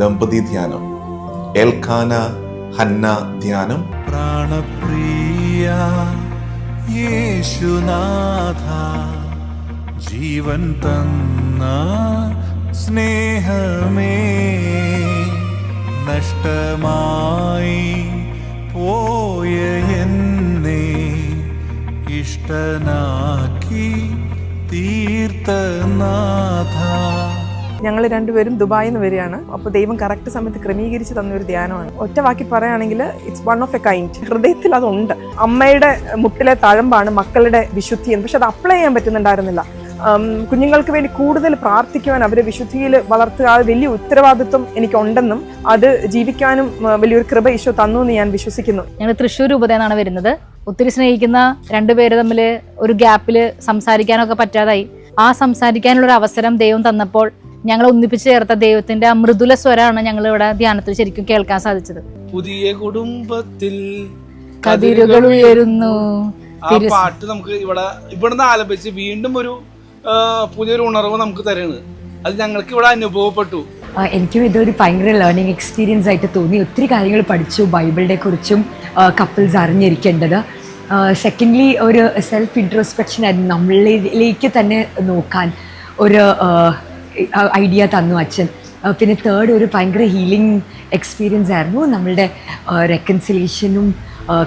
ദമ്പതി ധ്യാനം. എൽഖാന ഹന്ന ധ്യാനം. പ്രാണപ്രിയ യേശുനാഥ ജീവൻ തന്ന സ്നേഹമേ നഷ്ടമായി പോയ എന്നെ ഇഷ്ടനാക്കി തീർത്തനാഥ ഞങ്ങൾ രണ്ടുപേരും ദുബായിൽ നിന്ന് വരികയാണ്. അപ്പോൾ ദൈവം കറക്റ്റ് സമയത്ത് ക്രമീകരിച്ച് തന്ന ഒരു ധ്യാനമാണ്. ഒറ്റ വാക്കി പറയുകയാണെങ്കിൽ it's one of a kind ഹൃദയത്തിൽ അതുണ്ട്. അമ്മയുടെ മുട്ടിലെ തഴമ്പാണ് മക്കളുടെ വിശുദ്ധി എന്ന്. പക്ഷെ അത് അപ്ലൈ ചെയ്യാൻ പറ്റുന്നുണ്ടായിരുന്നില്ല. കുഞ്ഞുങ്ങൾക്ക് വേണ്ടി കൂടുതൽ പ്രാർത്ഥിക്കുവാൻ അവരെ വിശുദ്ധിയിൽ വളർത്തുക അത് വലിയ ഉത്തരവാദിത്വം എനിക്കുണ്ടെന്നും അത് ജീവിക്കാനും വലിയൊരു കൃപ ഈശോ തന്നു എന്ന് ഞാൻ വിശ്വസിക്കുന്നു. ഞങ്ങൾ തൃശ്ശൂർ നിന്നാണ് വരുന്നത്. ഒത്തിരി സ്നേഹിക്കുന്ന രണ്ടുപേര് തമ്മിൽ ഒരു ഗ്യാപ്പിൽ സംസാരിക്കാനൊക്കെ പറ്റാതായി. ആ സംസാരിക്കാനുള്ള ഒരു അവസരം ദൈവം തന്നപ്പോൾ ഞങ്ങൾ ഒന്നിപ്പിച്ച് ചേർത്ത ദൈവത്തിന്റെ ആ മൃദുല സ്വരമാണ് ഞങ്ങൾ ഇവിടെ ധ്യാനത്തിൽ ശരിക്കും കേൾക്കാൻ സാധിച്ചത്. പുതിയ കുടുംബത്തിൽ കതിരുകൾ ഉയരുന്നു. ആ പാട്ട് നമുക്ക് ഇവിടെ ഇവിടുന്ന് ആലപിച്ച് വീണ്ടും ഒരു പുതിയൊരു ഉണർവ് നമുക്ക് തരുന്നത് അത് ഞങ്ങൾക്ക് ഇവിടെ അനുഭവപ്പെട്ടു. എനിക്കും ഇതൊരു ഭയങ്കര ലേണിംഗ് എക്സ്പീരിയൻസ് ആയിട്ട് തോന്നി. ഒത്തിരി കാര്യങ്ങൾ പഠിച്ചു ബൈബിളിനെ കുറിച്ചും കപ്പിൾസ് അറിഞ്ഞിരിക്കേണ്ടത്. സെക്കൻഡ്ലി ഒരു സെൽഫ് ഇൻട്രോസ്പെക്ഷൻ ആയിരുന്നു. നമ്മളിലേക്ക് തന്നെ നോക്കാൻ ഒരു ഐഡിയ തന്നു അച്ഛൻ. പിന്നെ തേർഡ് ഒരു ഭയങ്കര ഹീലിംഗ് എക്സ്പീരിയൻസ് ആയിരുന്നു. നമ്മളുടെ റെക്കൺസിലേഷനും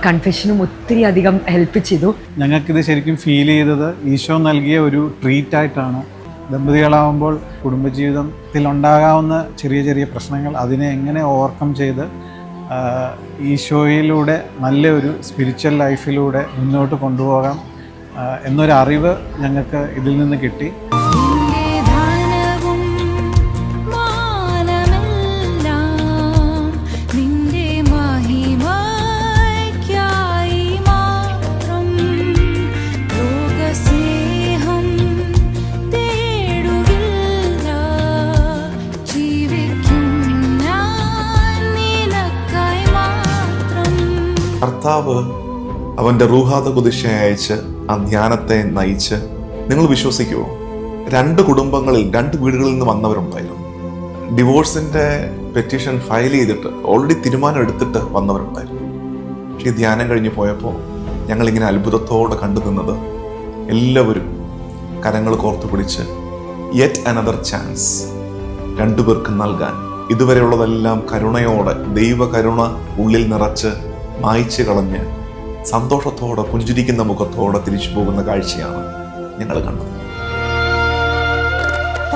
കൺഫെഷനും ഒത്തിരി അധികം ഹെൽപ്പ് ചെയ്തു. ഞങ്ങൾക്കിത് ശരിക്കും ഫീൽ ചെയ്തത് ഈശോ നൽകിയ ഒരു ട്രീറ്റ് ആയിട്ടാണ്. ദമ്പതികളാവുമ്പോൾ കുടുംബജീവിതത്തിൽ ഉണ്ടാകാവുന്ന ചെറിയ ചെറിയ പ്രശ്നങ്ങൾ അതിനെ എങ്ങനെ ഓവർകം ചെയ്ത് ഈശോയിലൂടെ നല്ലൊരു സ്പിരിച്വൽ ലൈഫിലൂടെ മുന്നോട്ട് കൊണ്ടുപോകാം എന്നൊരു അറിവ് ഞങ്ങൾക്ക് ഇതിൽ നിന്ന് കിട്ടി. കർത്താവ് അവന്റെ റൂഹാത കുതിശ അയച്ച് ആ ധ്യാനത്തെ നയിച്ച് നിങ്ങൾ വിശ്വസിക്കുമോ രണ്ട് കുടുംബങ്ങളിൽ രണ്ട് വീടുകളിൽ നിന്ന് വന്നവരുണ്ടായിരുന്നു. ഡിവോഴ്സിന്റെ പെറ്റീഷൻ ഫയൽ ചെയ്തിട്ട് ഓൾറെഡി തീരുമാനം എടുത്തിട്ട് വന്നവരുണ്ടായിരുന്നു. പക്ഷേ ഈ ധ്യാനം കഴിഞ്ഞ് പോയപ്പോൾ ഞങ്ങളിങ്ങനെ അത്ഭുതത്തോടെ കണ്ടു നിന്നത് എല്ലാവരും കരങ്ങൾ കോർത്തു പിടിച്ച് യെറ്റ് അനദർ ചാൻസ് രണ്ടുപേർക്ക് നൽകാൻ. ഇതുവരെയുള്ളതെല്ലാം കരുണയോടെ ദൈവകരുണ ഉള്ളിൽ നിറച്ച് മായ്ച്ചു കളഞ്ഞ് സന്തോഷത്തോടെ പുഞ്ചിരിക്കുന്ന മുഖത്തോടെ തിരിച്ചു പോകുന്ന കാഴ്ചയാണ് ഞങ്ങൾ കണ്ടത്.